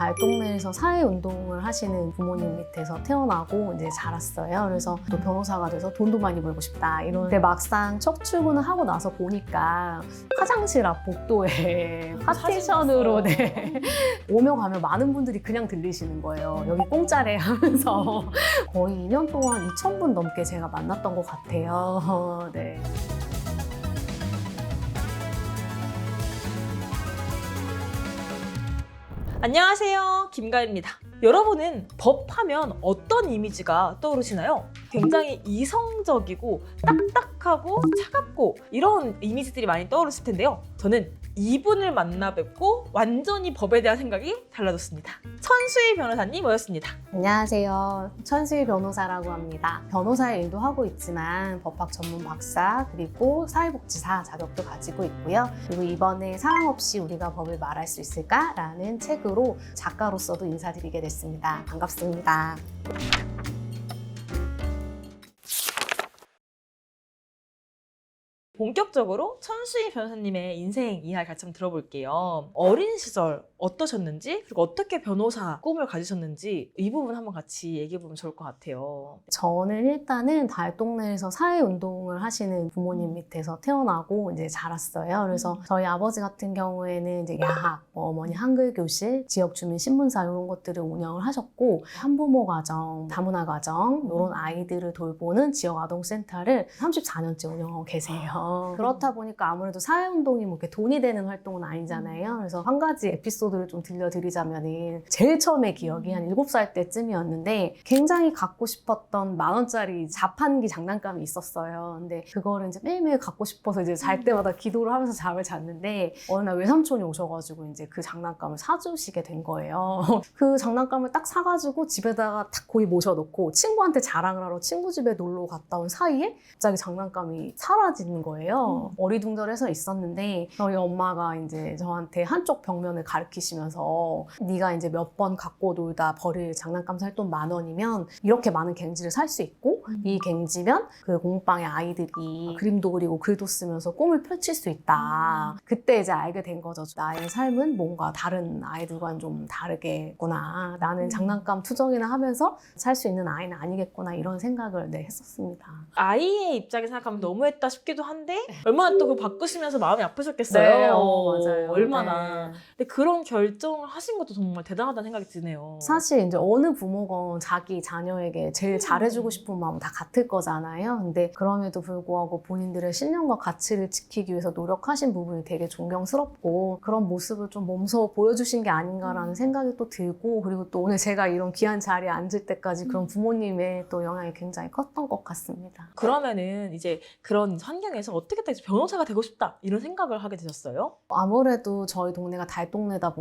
달동네에서 사회운동을 하시는 부모님 밑에서 태어나고 이제 자랐어요. 그래서 또 변호사가 돼서 돈도 많이 벌고 싶다. 이런데 막상 첫 출근을 하고 나서 보니까 화장실 앞 복도에 파티션으로 네. 오며 가며 많은 분들이 그냥 들리시는 거예요. 여기 공짜래 하면서 거의 2년 동안 2,000분 넘게 제가 만났던 것 같아요. 네. 안녕하세요. 김가입니다. 여러분은 법하면 어떤 이미지가 떠오르시나요? 굉장히 이성적이고 딱딱하고 차갑고 이런 이미지들이 많이 떠오르실 텐데요. 저는 이분을 만나 뵙고 완전히 법에 대한 생각이 달라졌습니다. 천수희 변호사님 모였습니다. 안녕하세요. 천수희 변호사라고 합니다. 변호사의 일도 하고 있지만 법학 전문 박사 그리고 사회복지사 자격도 가지고 있고요. 그리고 이번에 사랑 없이 우리가 법을 말할 수 있을까라는 책으로 작가로서도 인사드리게 됐습니다. 반갑습니다. 본격적으로 천수희 변호사님의 인생 이야기 같이 한번 들어볼게요. 어린 시절 어떠셨는지 그리고 어떻게 변호사 꿈을 가지셨는지 이 부분 한번 같이 얘기해 보면 좋을 것 같아요. 저는 일단은 달동네에서 사회운동을 하시는 부모님 밑에서 태어나고 이제 자랐어요. 그래서 저희 아버지 같은 경우에는 이제 야학, 뭐 어머니 한글 교실, 지역 주민 신문사 이런 것들을 운영을 하셨고 한부모 가정, 다문화 가정 이런 아이들을 돌보는 지역 아동센터를 34년째 운영하고 계세요. 그렇다 보니까 아무래도 사회운동이 뭐 이렇게 돈이 되는 활동은 아니잖아요. 그래서 한 가지 에피소드 를 좀 들려드리자면은 제일 처음에 기억이 한 7살 때쯤이었는데 굉장히 갖고 싶었던 만 원짜리 자판기 장난감이 있었어요. 근데 그거를 이제 매일매일 갖고 싶어서 이제 잘 때마다 기도를 하면서 잠을 잤는데 어느 날 외삼촌이 오셔가지고 이제 그 장난감을 사주시게 된 거예요. 그 장난감을 딱 사가지고 집에다가 탁 거의 모셔놓고 친구한테 자랑을 하러 친구 집에 놀러 갔다 온 사이에 갑자기 장난감이 사라지는 거예요. 어리둥절해서 있었는데 저희 엄마가 이제 저한테 한쪽 벽면을 가리키 시면서 네가 이제 몇 번 갖고 놀다 버릴 장난감 살 돈 만 원이면 이렇게 많은 갱지를 살 수 있고 이 갱지면 그 공방의 아이들이 그림도 그리고 글도 쓰면서 꿈을 펼칠 수 있다. 그때 이제 알게 된 거죠. 나의 삶은 뭔가 다른 아이들과는 좀 다르겠구나. 나는 장난감 투정이나 하면서 살 수 있는 아이는 아니겠구나 이런 생각을 네, 했었습니다. 아이의 입장에 생각하면 너무했다 싶기도 한데 얼마나 또 그걸 바꾸시면서 마음이 아프셨겠어요. 네, 어, 맞아요. 얼마나. 네. 근데 그런 결정을 하신 것도 정말 대단하다는 생각이 드네요. 사실 이제 어느 부모건 자기 자녀에게 제일 잘해주고 싶은 마음 다 같을 거잖아요. 근데 그럼에도 불구하고 본인들의 신념과 가치를 지키기 위해서 노력하신 부분이 되게 존경스럽고 그런 모습을 좀 몸소 보여주신 게 아닌가라는 생각이 또 들고 그리고 또 오늘 제가 이런 귀한 자리에 앉을 때까지 그런 부모님의 또 영향이 굉장히 컸던 것 같습니다. 그러면은 이제 그런 환경에서 어떻게 딱 변호사가 되고 싶다 이런 생각을 하게 되셨어요? 아무래도 저희 동네가 달동네다 보니까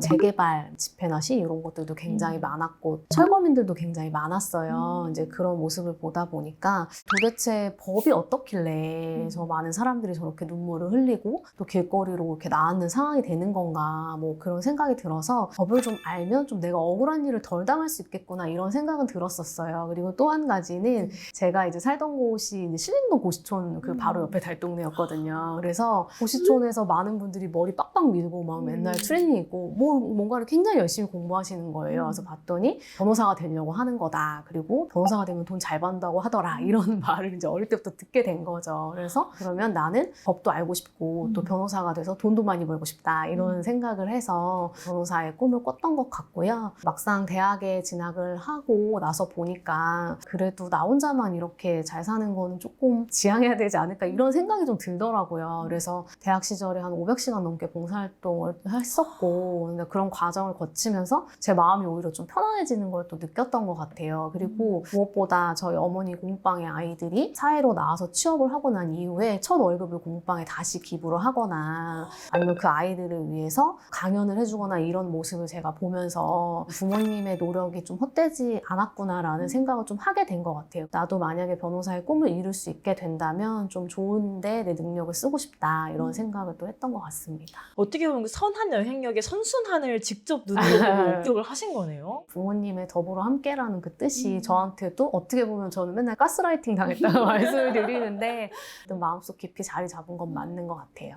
재개발 집회나 시 이런 것들도 굉장히 음. 많았고 철거민들도 굉장히 많았어요. 음. 이제 그런 모습을 보다 보니까 도대체 법이 어떻길래 음. 저 많은 사람들이 저렇게 눈물을 흘리고 또 길거리로 이렇게 나앉는 상황이 되는 건가 뭐 그런 생각이 들어서 법을 좀 알면 좀 내가 억울한 일을 덜 당할 수 있겠구나 이런 생각은 들었었어요. 그리고 또 한 가지는 제가 이제 살던 곳이 신림동 고시촌 그 바로 옆에 달동네였거든요. 그래서 고시촌에서 많은 분들이 머리 빡빡 밀고 막 맨날 음. 있고 뭐 뭔가를 굉장히 열심히 공부하시는 거예요. 음. 그래서 봤더니 변호사가 되려고 하는 거다. 그리고 변호사가 되면 돈 잘 번다고 하더라. 이런 말을 이제 어릴 때부터 듣게 된 거죠. 그래서 그러면 나는 법도 알고 싶고 또 음. 변호사가 돼서 돈도 많이 벌고 싶다. 이런 생각을 해서 변호사의 꿈을 꿨던 것 같고요. 막상 대학에 진학을 하고 나서 보니까 그래도 나 혼자만 이렇게 잘 사는 거는 조금 지양해야 되지 않을까 이런 생각이 좀 들더라고요. 그래서 대학 시절에 한 500시간 넘게 봉사활동을 했었고 근데 그런 과정을 거치면서 제 마음이 오히려 좀 편안해지는 걸 또 느꼈던 것 같아요. 그리고 무엇보다 저희 어머니 공방의 아이들이 사회로 나와서 취업을 하고 난 이후에 첫 월급을 공방에 다시 기부를 하거나 아니면 그 아이들을 위해서 강연을 해주거나 이런 모습을 제가 보면서 부모님의 노력이 좀 헛되지 않았구나라는 생각을 좀 하게 된 것 같아요. 나도 만약에 변호사의 꿈을 이룰 수 있게 된다면 좀 좋은데 내 능력을 쓰고 싶다 이런 생각을 또 했던 것 같습니다. 어떻게 보면 그 선한 영향력의 선순환을 직접 눈으로 목격을 하신 거네요. 부모님의 더불어 함께라는 그 뜻이 음. 저한테도 어떻게 보면 저는 맨날 가스라이팅 당했다고 말씀을 드리는데 또 마음속 깊이 자리 잡은 건 맞는 것 같아요.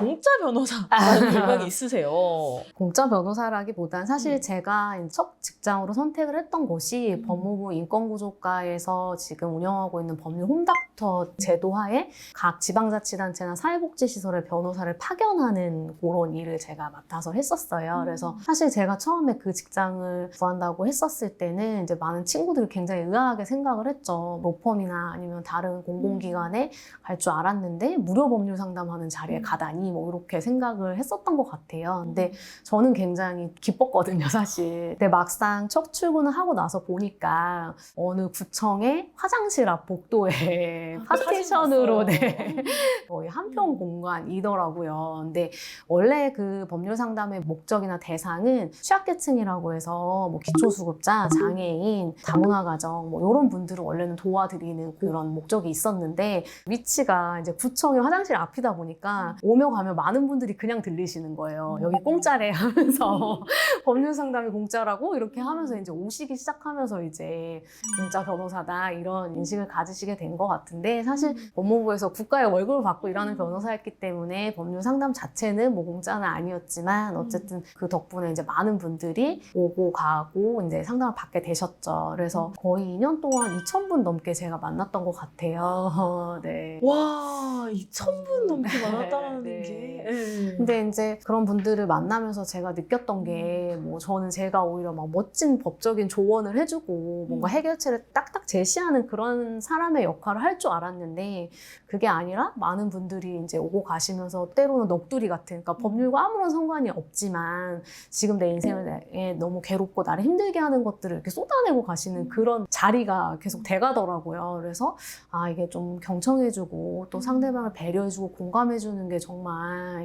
공짜 변호사라는 별명이 있으세요. 공짜 변호사라기보단 사실 음. 제가 첫 직장으로 선택을 했던 곳이 음. 법무부 인권구조과에서 지금 운영하고 있는 법률 홈닥터 제도 하에 각 지방자치단체나 사회복지시설의 변호사를 파견하는 그런 일을 제가 맡아서 했었어요. 음. 그래서 사실 제가 처음에 그 직장을 구한다고 했었을 때는 이제 많은 친구들이 굉장히 의아하게 생각을 했죠. 로펌이나 아니면 다른 공공기관에 갈 줄 알았는데 무료 법률 상담하는 자리에 음. 가다니 뭐 이렇게 생각을 했었던 것 같아요. 근데 저는 굉장히 기뻤거든요, 사실. 근데 막상 첫 출근을 하고 나서 보니까 어느 구청의 화장실 앞 복도에 파티션으로 사진 네, 거의 한평 공간이더라고요. 근데 원래 그 법률 상담의 목적이나 대상은 취약계층이라고 해서 뭐 기초수급자, 장애인, 다문화 가정 뭐 이런 분들을 원래는 도와드리는 그런 목적이 있었는데 위치가 이제 구청의 화장실 앞이다 보니까 오며 가며 많은 분들이 그냥 들리시는 거예요. 여기 공짜래 하면서 법률 상담이 공짜라고 이렇게 하면서 이제 오시기 시작하면서 이제 공짜 변호사다 이런 인식을 가지시게 된 것 같은데 사실 법무부에서 국가의 월급을 받고 일하는 변호사였기 때문에 법률 상담 자체는 뭐 공짜는 아니었지만 어쨌든 그 덕분에 이제 많은 분들이 오고 가고 이제 상담을 받게 되셨죠. 그래서 거의 2년 동안 2,000분 넘게 제가 만났던 것 같아요. 네. 와, 2,000분 넘게 많았다는 네. 게. 네. 근데 이제 그런 분들을 만나면서 제가 느꼈던 게 뭐 저는 제가 오히려 막 멋진 법적인 조언을 해주고 뭔가 음. 해결책을 딱딱 제시하는 그런 사람의 역할을 할 줄 알았는데 그게 아니라 많은 분들이 이제 오고 가시면서 때로는 넋두리 같은 그러니까 법률과 아무런 상관이 없지만 지금 내 인생에 너무 괴롭고 나를 힘들게 하는 것들을 이렇게 쏟아내고 가시는 그런 자리가 계속 돼가더라고요. 그래서 아 이게 좀 경청해주고 또 상대방을 배려해주고 공감해주는 게 정말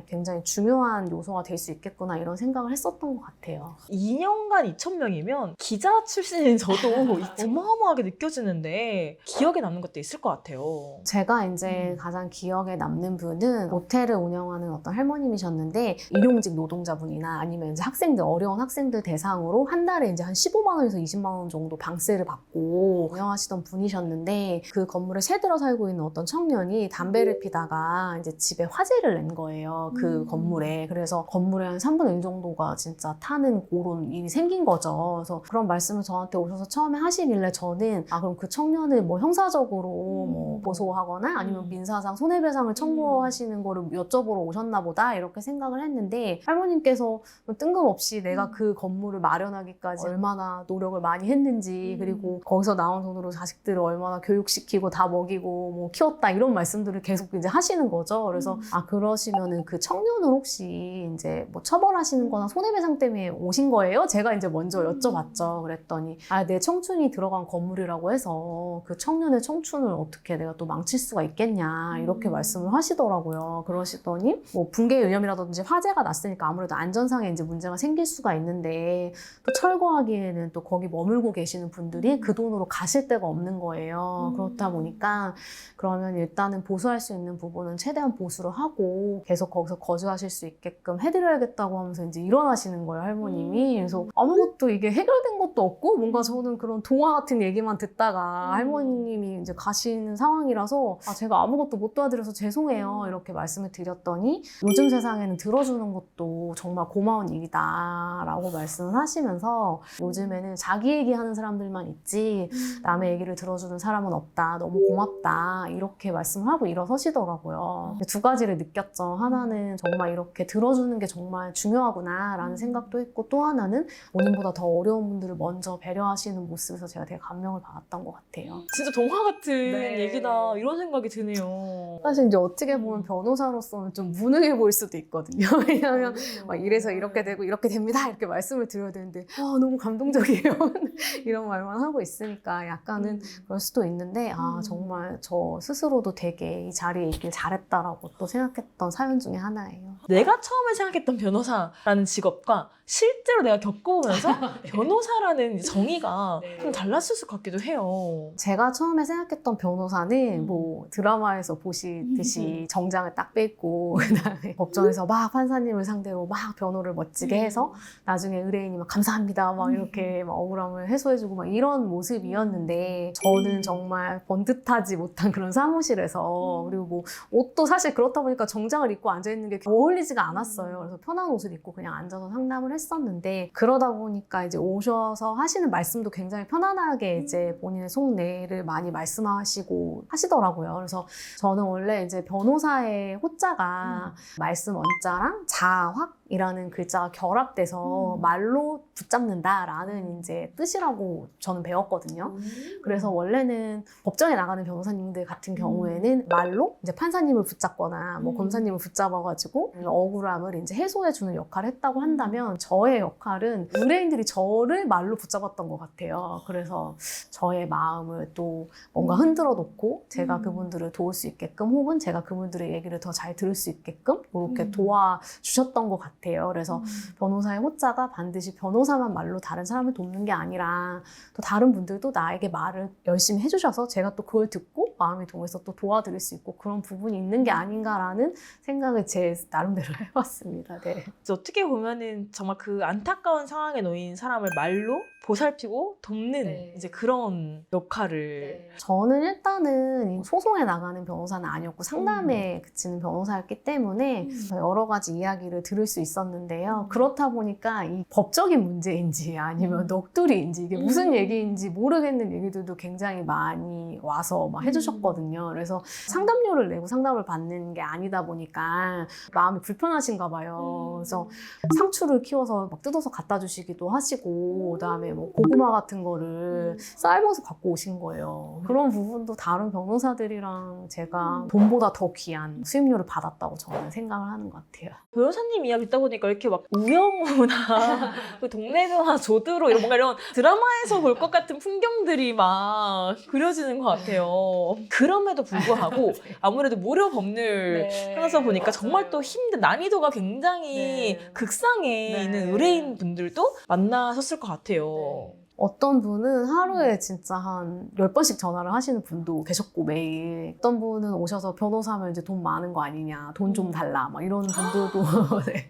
굉장히 중요한 요소가 될 수 있겠구나 이런 생각을 했었던 것 같아요. 2년간 2,000명이면 기자 출신인 저도 어마어마하게 느껴지는데 기억에 남는 것도 있을 것 같아요. 제가 이제 음. 가장 기억에 남는 분은 호텔을 운영하는 어떤 할머님이셨는데 일용직 노동자분이나 아니면 이제 학생들 어려운 학생들 대상으로 한 달에 이제 한 15만 원에서 20만 원 정도 방세를 받고 운영하시던 분이셨는데 그 건물에 새 들어 살고 있는 어떤 청년이 담배를 피다가 이제 집에 화재를 낸 거예요. 그 음. 건물에 그래서 건물의 한 3분의 1 정도가 진짜 타는 그런 일이 생긴 거죠. 그래서 그런 말씀을 저한테 오셔서 처음에 하시길래 저는 아 그럼 그 청년을 뭐 형사적으로 뭐 고소하거나 아니면 음. 민사상 손해배상을 청구하시는 거를 여쭤보러 오셨나 보다 이렇게 생각을 했는데 할머님께서 뭐 뜬금없이 내가 음. 그 건물을 마련하기까지 얼마나 노력을 많이 했는지 음. 그리고 거기서 나온 돈으로 자식들을 얼마나 교육시키고 다 먹이고 뭐 키웠다 이런 말씀들을 계속 이제 하시는 거죠. 그래서 음. 아 그러시 면은 그 청년을 혹시 이제 뭐 처벌하시는 거나 손해배상 때문에 오신 거예요? 제가 이제 먼저 음. 여쭤봤죠. 그랬더니 아 내 청춘이 들어간 건물이라고 해서 그 청년의 청춘을 어떻게 내가 또 망칠 수가 있겠냐 이렇게 음. 말씀을 하시더라고요. 그러시더니 뭐 붕괴 위험이라든지 화재가 났으니까 아무래도 안전상에 이제 문제가 생길 수가 있는데 또 철거하기에는 또 거기 머물고 계시는 분들이 그 돈으로 가실 데가 없는 거예요. 음. 그렇다 보니까 그러면 일단은 보수할 수 있는 부분은 최대한 보수를 하고 계속 거기서 거주하실 수 있게끔 해드려야겠다고 하면서 이제 일어나시는 거예요, 할머님이. 음. 그래서 아무것도 이게 해결된 것도 없고 뭔가 저는 그런 동화 같은 얘기만 듣다가 음. 할머님이 이제 가시는 상황이라서 아, 제가 아무것도 못 도와드려서 죄송해요. 음. 이렇게 말씀을 드렸더니 요즘 세상에는 들어주는 것도 정말 고마운 일이다라고 말씀을 하시면서 요즘에는 자기 얘기하는 사람들만 있지 남의 얘기를 들어주는 사람은 없다. 너무 고맙다. 이렇게 말씀을 하고 일어서시더라고요. 두 가지를 느꼈죠. 하나는 정말 이렇게 들어주는 게 정말 중요하구나라는 생각도 했고 또 하나는 본인보다 더 어려운 분들을 먼저 배려하시는 모습에서 제가 되게 감명을 받았던 것 같아요. 진짜 동화 같은 네. 얘기다 이런 생각이 드네요. 사실 이제 어떻게 보면 변호사로서는 좀 무능해 보일 수도 있거든요. 왜냐하면 막 이래서 이렇게 되고 이렇게 됩니다 이렇게 말씀을 드려야 되는데 아 너무 감동적이에요 이런 말만 하고 있으니까 약간은 그럴 수도 있는데 아 음. 정말 저 스스로도 되게 이 자리에 있길 잘했다라고 또 생각했던 사연 중에 하나예요. 내가 처음에 생각했던 변호사라는 직업과 실제로 내가 겪어보면서 변호사라는 정의가 좀 달랐을 것 같기도 해요. 제가 처음에 생각했던 변호사는 음. 뭐 드라마에서 보시듯이 정장을 딱 빼고 그다음에 법정에서 막 판사님을 상대로 막 변호를 멋지게 해서 나중에 의뢰인이 막 감사합니다 막 이렇게 막 억울함을 해소해주고 막 이런 모습이었는데 저는 정말 번듯하지 못한 그런 사무실에서 그리고 뭐 옷도 사실 그렇다 보니까 정장을 입고 앉아 있는 게 어울리지가 않았어요. 그래서 편한 옷을 입고 그냥 앉아서 상담을 했었는데 그러다 보니까 이제 오셔서 하시는 말씀도 굉장히 편안하게 이제 본인의 속내를 많이 말씀하시고 하시더라고요. 그래서 저는 원래 이제 변호사의 호자가 말씀 원자랑 자확 이라는 글자가 결합돼서 음. 말로 붙잡는다라는 이제 뜻이라고 저는 배웠거든요. 그래서 원래는 법정에 나가는 변호사님들 같은 경우에는 말로 이제 판사님을 붙잡거나 뭐 음. 검사님을 붙잡아가지고 억울함을 이제 해소해주는 역할을 했다고 한다면 저의 역할은 의뢰인들이 저를 말로 붙잡았던 것 같아요. 그래서 저의 마음을 또 뭔가 흔들어 놓고 제가 음. 그분들을 도울 수 있게끔 혹은 제가 그분들의 얘기를 더 잘 들을 수 있게끔 이렇게 음. 도와주셨던 것 같아요. 그래서 변호사의 호자가 반드시 변호사만 말로 다른 사람을 돕는 게 아니라 또 다른 분들도 나에게 말을 열심히 해주셔서 제가 또 그걸 듣고 마음이 동해서 또 도와드릴 수 있고 그런 부분이 있는 게 아닌가라는 생각을 제 나름대로 해봤습니다. 네. 어떻게 보면은 정말 그 안타까운 상황에 놓인 사람을 말로 보살피고 돕는 네. 이제 그런 역할을 저는 일단은 이 소송에 나가는 변호사는 아니었고 상담에 그치는 변호사였기 때문에 여러 가지 이야기를 들을 수 있 었는데요. 그렇다 보니까 이 법적인 문제인지 아니면 음. 넋두리인지 이게 무슨 음. 얘기인지 모르겠는 얘기들도 굉장히 많이 와서 막 해주셨거든요. 그래서 상담료를 내고 상담을 받는 게 아니다 보니까 마음이 불편하신가 봐요. 그래서 상추를 키워서 막 뜯어서 갖다 주시기도 하시고 그다음에 뭐 고구마 같은 거를 삶아서 갖고 오신 거예요. 그런 부분도 다른 변호사들이랑 제가 돈보다 더 귀한 수임료를 받았다고 저는 생각을 하는 것 같아요. 변호사님 이야기 듣다 보니까 이렇게 막 우영우나 그 동네 변화 조드로 이런 뭔가 이런 드라마에서 볼 것 같은 풍경들이 막 그려지는 것 같아요. 그럼에도 불구하고 아무래도 무료 법률 하면서 보니까 정말 또 힘든 난이도가 굉장히 네. 극상에 네. 있는 의뢰인 분들도 만나셨을 것 같아요. 어떤 분은 하루에 진짜 한 10번씩 전화를 하시는 분도 계셨고 매일 어떤 분은 오셔서 변호사면 이제 돈 많은 거 아니냐 돈 좀 달라 막 이런 분들도 네.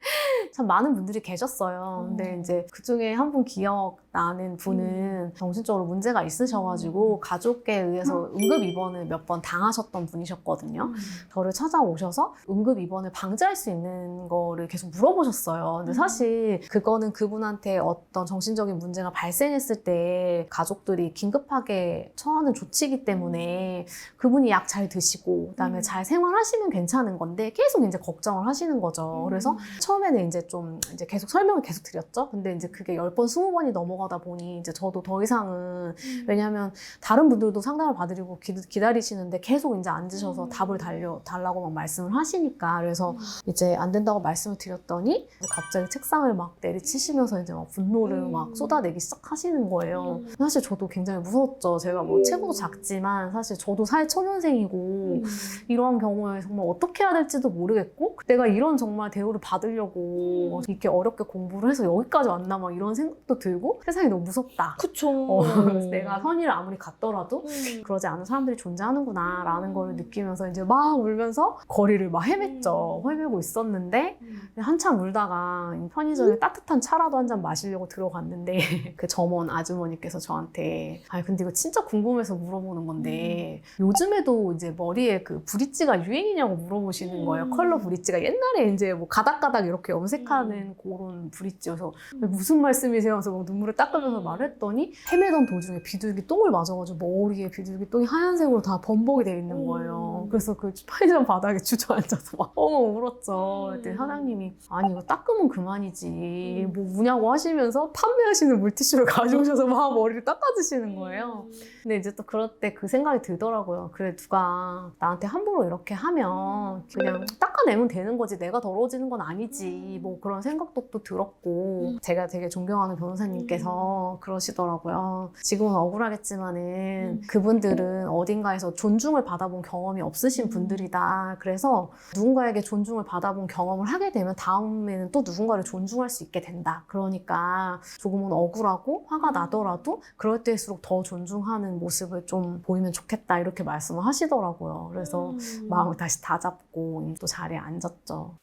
참 많은 분들이 계셨어요. 근데 음. 이제 그 중에 한 분 기억나는 분은 정신적으로 문제가 있으셔가지고 가족에 의해서 응급 입원을 몇 번 당하셨던 분이셨거든요. 저를 찾아오셔서 응급 입원을 방지할 수 있는 거를 계속 물어보셨어요. 근데 사실 그거는 그분한테 어떤 정신적인 문제가 발생했을 때 가족들이 긴급하게 처하는 조치이기 때문에 그분이 약 잘 드시고 그다음에 음. 잘 생활하시면 괜찮은 건데 계속 이제 걱정을 하시는 거죠. 그래서 처음에는 이제 좀 이제 계속 설명을 계속 드렸죠. 근데 이제 그게 10번, 20번이 넘어가다 보니 이제 저도 더 이상은 왜냐하면 다른 분들도 상담을 받으려고 기, 기다리시는데 계속 이제 앉으셔서 음. 답을 달려 달라고 막 말씀을 하시니까 그래서 음. 이제 안 된다고 말씀을 드렸더니 갑자기 책상을 막 내리치시면서 이제 막 분노를 음. 막 쏟아내기 시작하시는 거예요. 음. 사실 저도 굉장히 무서웠죠. 제가 뭐 체구도 작지만 사실 저도 사회 초년생이고 음. 이러한 경우에 정말 어떻게 해야 될지도 모르겠고 내가 이런 정말 대우를 받으려고 이렇게 어렵게 공부를 해서 여기까지 왔나 막 이런 생각도 들고 세상이 너무 무섭다. 그쵸. 어, 내가 선의를 아무리 갖더라도 음. 그러지 않은 사람들이 존재하는구나 라는 걸 느끼면서 이제 막 울면서 거리를 막 헤맸죠. 음. 헤매고 있었는데 한참 울다가 편의점에 따뜻한 차라도 한 잔 마시려고 들어갔는데 그 점원 아주머니께서 저한테 아 근데 이거 진짜 궁금해서 물어보는 건데 요즘에도 이제 머리에 그 브릿지가 유행이냐고 물어보시는 거예요. 음. 컬러 브릿지가 옛날에 이제 뭐 가닥가닥 이렇게 염색 하는 그런 브릿지여서 무슨 말씀이세요? 하면서 막 눈물을 닦으면서 음. 말했더니 헤매던 도중에 비둘기 똥을 맞아가지고 머리에 비둘기 똥이 하얀색으로 다 범벅이 돼 있는 거예요. 음. 그래서 그 편의점 바닥에 주저앉아서 막 어머 울었죠. 음. 그때 사장님이 아니 이거 닦으면 그만이지 음. 뭐 우냐고 하시면서 판매하시는 물티슈를 가져오셔서 막 머리를 닦아주시는 거예요. 근데 이제 또 그럴 때 그 생각이 들더라고요. 그래 누가 나한테 함부로 이렇게 하면 그냥 닦아내면 되는 거지 내가 더러워지는 건 아니지 뭐뭐 그런 생각도 또 들었고 제가 되게 존경하는 변호사님께서 그러시더라고요. 지금은 억울하겠지만은 그분들은 어딘가에서 존중을 받아본 경험이 없으신 분들이다. 그래서 누군가에게 존중을 받아본 경험을 하게 되면 다음에는 또 누군가를 존중할 수 있게 된다. 그러니까 조금은 억울하고 화가 나더라도 그럴 때일수록 더 존중하는 모습을 좀 보이면 좋겠다. 이렇게 말씀을 하시더라고요. 그래서 음. 마음을 다시 다잡고 또 자리에 앉았죠.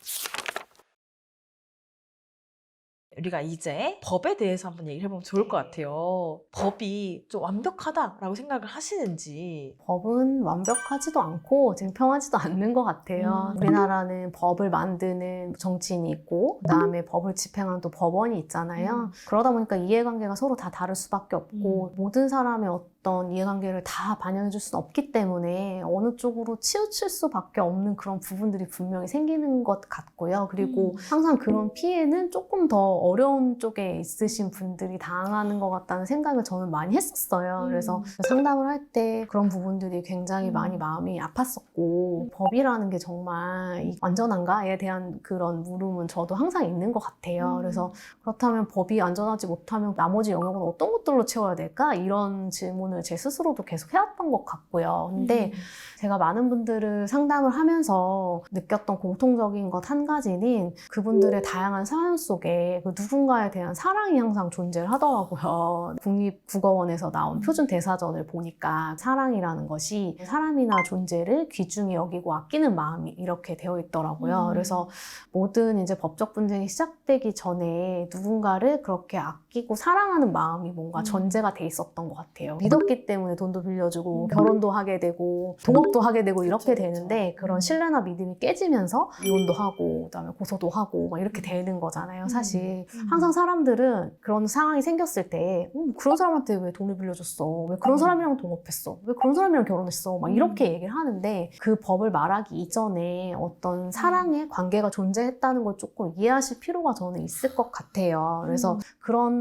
우리가 이제 법에 대해서 한번 얘기를 해보면 좋을 것 같아요. 법이 좀 완벽하다라고 생각을 하시는지. 법은 완벽하지도 않고 쟁평하지도 않는 것 같아요. 음. 우리나라는 법을 만드는 정치인이 있고, 그 다음에 법을 집행하는 또 법원이 있잖아요. 음. 그러다 보니까 이해관계가 서로 다 다를 수밖에 없고, 음. 모든 사람의 어떤 이해관계를 다 반영해 줄 수는 없기 때문에 어느 쪽으로 치우칠 수밖에 없는 그런 부분들이 분명히 생기는 것 같고요. 그리고 음. 항상 그런 피해는 조금 더 어려운 쪽에 있으신 분들이 당하는 것 같다는 생각을 저는 많이 했었어요. 그래서 음. 상담을 할 때 그런 부분들이 굉장히 음. 많이 마음이 아팠었고 법이라는 게 정말 이 완전한가에 대한 그런 물음은 저도 항상 있는 것 같아요. 음. 그래서 그렇다면 법이 안전하지 못하면 나머지 영역은 어떤 것들로 채워야 될까? 이런 질문 을 제 스스로도 계속 해왔던 것 같고요. 근데 음. 제가 많은 분들을 상담을 하면서 느꼈던 공통적인 것 한 가지는 그분들의 다양한 사연 속에 그 누군가에 대한 사랑이 항상 존재를 하더라고요. 국립국어원에서 나온 표준 대사전을 보니까 사랑이라는 것이 사람이나 존재를 귀중히 여기고 아끼는 마음이 이렇게 되어 있더라고요. 음. 그래서 모든 이제 법적 분쟁이 시작되기 전에 누군가를 그렇게 아끼 고 사랑하는 마음이 뭔가 음. 전제가 돼 있었던 것 같아요. 믿었기 때문에 돈도 빌려주고 음. 결혼도 하게 되고 동업도 하게 되고 이렇게. 되는데 그런 음. 신뢰나 믿음이 깨지면서 이혼도 하고 그다음에 고소도 하고 막 이렇게 되는 거잖아요. 사실 음. 항상 사람들은 그런 상황이 생겼을 때 음, 그런 사람한테 왜 돈을 빌려줬어? 왜 그런 음. 사람이랑 동업했어? 왜 그런 사람이랑 결혼했어? 막 음. 이렇게 얘기를 하는데 그 법을 말하기 이전에 어떤 사랑의 관계가 존재했다는 걸 조금 이해하실 필요가 저는 있을 것 같아요. 그래서 음.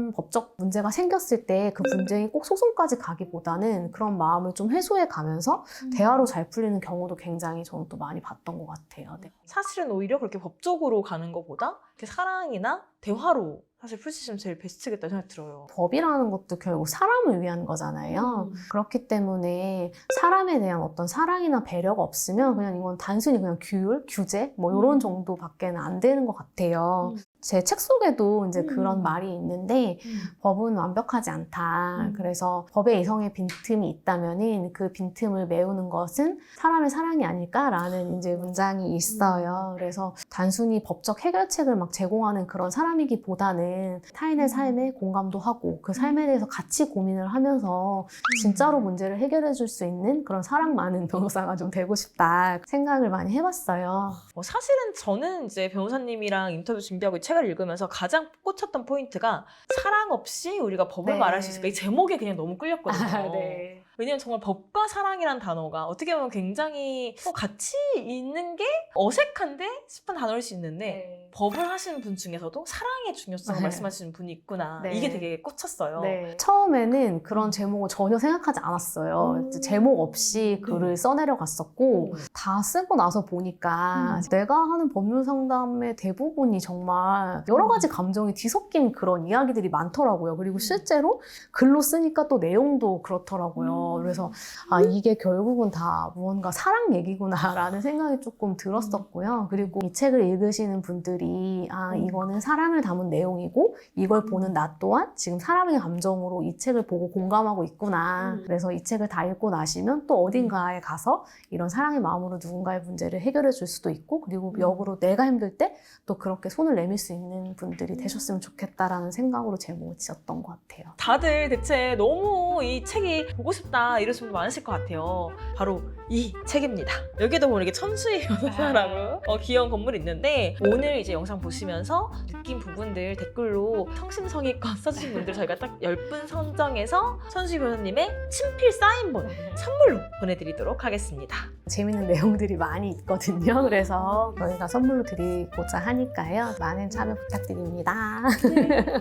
그런 법적 문제가 생겼을 때 그 분쟁이 꼭 소송까지 가기보다는 그런 마음을 좀 해소해 가면서 음. 대화로 잘 풀리는 경우도 굉장히 저는 또 많이 봤던 것 같아요. 네. 사실은 오히려 그렇게 법적으로 가는 것보다 이렇게 사랑이나 대화로 사실 풀시면 제일 베스트겠다 생각이 들어요. 법이라는 것도 결국 사람을 위한 거잖아요. 음. 그렇기 때문에 사람에 대한 어떤 사랑이나 배려가 없으면 그냥 이건 단순히 그냥 규율, 규제 뭐 이런 음. 정도밖에는 안 되는 것 같아요. 음. 제 책 속에도 이제 음. 그런 말이 있는데 법은 완벽하지 않다. 음. 그래서 법의 이성에 빈틈이 있다면은 그 빈틈을 메우는 것은 사람의 사랑이 아닐까라는 이제 문장이 있어요. 그래서 단순히 법적 해결책을 막 제공하는 그런 사람이기보다는 타인의 음. 삶에 공감도 하고 그 삶에 대해서 같이 고민을 하면서 진짜로 문제를 해결해 줄 수 있는 그런 사랑 많은 변호사가 좀 되고 싶다 생각을 많이 해봤어요. 어, 사실은 저는 이제 변호사님이랑 인터뷰 준비하고 이 책을 읽으면서 가장 꽂혔던 포인트가 사랑 없이 우리가 법을 네. 말할 수 있을까 이 제목에 그냥 너무 끌렸거든요. 네. 왜냐면 정말 법과 사랑이란 단어가 어떻게 보면 굉장히 어, 같이 있는 게 어색한데 싶은 단어일 수 있는데 법을 하시는 분 중에서도 사랑의 중요성을 네. 말씀하시는 분이 있구나. 네. 이게 되게 꽂혔어요. 네. 처음에는 그런 제목을 전혀 생각하지 않았어요. 음. 제목 없이 글을 네. 써내려 갔었고, 음. 다 쓰고 나서 보니까 음. 내가 하는 법률 상담의 대부분이 정말 여러 가지 감정이 뒤섞인 그런 이야기들이 많더라고요. 그리고 음. 실제로 글로 쓰니까 또 내용도 그렇더라고요. 음. 그래서 아, 이게 결국은 다 무언가 사랑 얘기구나라는 생각이 조금 들었었고요. 그리고 이 책을 읽으시는 분들이 아, 음. 이거는 사랑을 담은 내용이고 이걸 보는 나 또한 지금 사람의 감정으로 이 책을 보고 공감하고 있구나. 음. 그래서 이 책을 다 읽고 나시면 또 어딘가에 가서 이런 사랑의 마음으로 누군가의 문제를 해결해 줄 수도 있고 그리고 음. 역으로 내가 힘들 때 또 그렇게 손을 내밀 수 있는 분들이 음. 되셨으면 좋겠다라는 생각으로 제목을 지었던 것 같아요. 다들 대체 너무 이 책이 보고 싶다 이러시는 분들 많으실 것 같아요. 바로 이 책입니다. 여기도 보면 이렇게 천수의 변호사라고 어, 귀여운 건물이 있는데 오늘 이제 영상 보시면서 느낀 부분들 댓글로 성심성의껏 써주신 분들 저희가 딱 10분 선정해서 천수희 변호사님의 친필 사인본 선물로 보내드리도록 하겠습니다. 재밌는 내용들이 많이 있거든요. 그래서 저희가 선물로 드리고자 하니까요. 많은 참여 부탁드립니다.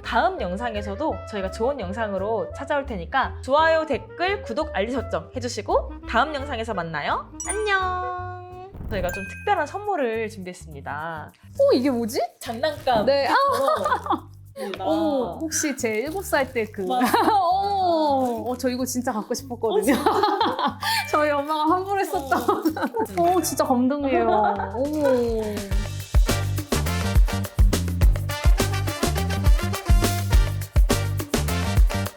다음 영상에서도 저희가 좋은 영상으로 찾아올 테니까 좋아요, 댓글, 구독, 알림 설정 해주시고 다음 영상에서 만나요. 안녕! 저희가 좀 특별한 선물을 준비했습니다. 어, 이게 뭐지? 장난감. 네. 아, 어, 어머, 혹시 제 7살 때 그. 어, 어, 저 이거 진짜 갖고 싶었거든요. 저희 엄마가 환불했었던. 어, 진짜 감동이에요. 어머.